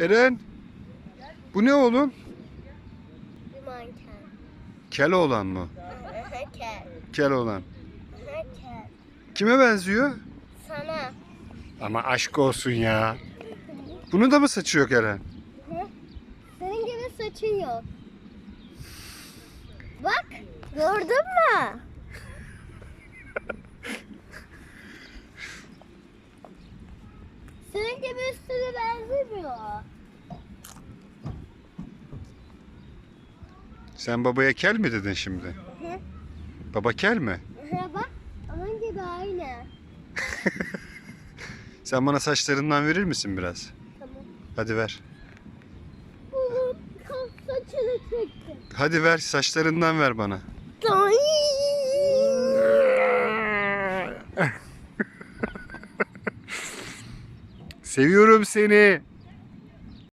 Eren. Bu ne oğlum? Bir manken. Kel olan mı? Kel. Kel olan. Kel. Kime benziyor? Sana. Ama aşk olsun ya. Bunu da mı saçı yok Eren? Senin gibi saçın yok. Bak gördün mü? Senin gibi üstüne benzemiyor. Sen babaya kel mi dedin şimdi? Hı. Baba kel mi? Aha, bak onun gibi aynı. Sen bana saçlarından verir misin biraz? Tamam. Hadi ver. Kalk saçını çektim. Hadi ver saçlarından ver bana. Seviyorum seni.